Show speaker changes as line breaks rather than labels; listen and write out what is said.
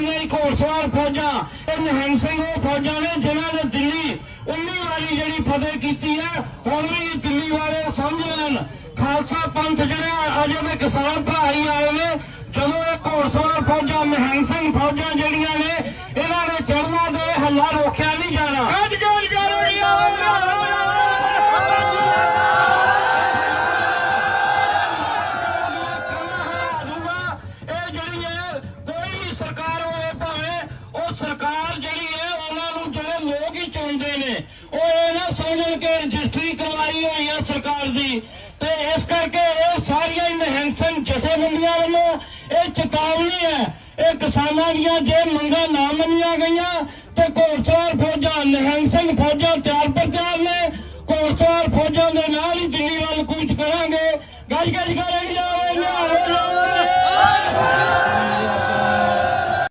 ਸਾਰੀਆਂ ਹੀ ਘੋੜਸਵਾਰ ਫੌਜਾਂ ਇਹ ਨਿਹੰਗ ਸਿੰਘ ਉਹ ਫੌਜਾਂ ਨੇ ਜਿਨ੍ਹਾਂ ਨੇ ਦਿੱਲੀ 19 ਵਾਰੀ ਜਿਹੜੀ ਫਤਿਹ ਕੀਤੀ ਹੈ ਹੁਣ ਵੀ ਦਿੱਲੀ ਵਾਲੇ ਸਮਝ ਲੈਣ ਖਾਲਸਾ ਪੰਥ ਜਿਹੜੇ ਅਜੇ ਦੇ ਕਿਸਾਨ ਭਰਾ ਹੀ ਆਏ ਨੇ ਜਦੋਂ ਇਹ ਘੋੜਸਵਾਰ ਫੌਜਾਂ ਨਿਹੰਗ ਸਿੰਘ ਫੌਜਾਂ ਜਿਹੜੀਆਂ ਨੇ ਇਹਨਾਂ ਨੇ ਚੜਨਾ ਦੇ ਹੱਲਾ ਰੋਕਿਆ ਨਹੀਂ ਜਾਣਾ ਅੱਜ ਗੱਲ ਕਰ ਇਹ ਜਿਹੜੀ ਕੋਈ ਵੀ ਸਰਕਾਰ ਸਰਕਾਰ ਜਿਹੜੀ ਹੈ, ਉਹਨਾਂ ਨੂੰ ਜਿਹੜੇ ਲੋਕ ਹੀ ਚੁਣਦੇ ਨੇ। ਉਹ ਇਹ ਨਾ ਸਮਝਣ ਕਿ ਰਜਿਸਟਰੀ ਕਰਵਾਈ ਹੋਈ ਹੈ ਸਰਕਾਰ ਦੀ। ਤੇ ਇਸ ਕਰਕੇ ਇਹ ਸਾਰੀਆਂ ਹੀ ਜਥੇਬੰਦੀਆਂ ਵੱਲੋਂ ਇਹ ਚੇਤਾਵਨੀ ਹੈ। ਇਹ ਕਿਸਾਨਾਂ ਦੀਆਂ ਜੇ ਮੰਗਾਂ ਨਾ ਮੰਨੀਆਂ ਗਈਆਂ, ਤੇ ਘੋੜਸਵਾਰ ਫੌਜਾਂ ਨਿਹੰਗ ਸਿੰਘ ਫੌਜਾਂ ਤਿਆਰ ਪਰ ਤਿਆਰ ਨੇ ਘੋੜਸਵਾਰ ਫੌਜਾਂ ਦੇ ਨਾਲ ਹੀ ਦਿੱਲੀ ਵੱਲ ਕੂਚ ਕਰਾਂਗੇ। ਗੱਜ ਗੱਜ ਕਰਾਂਗੇ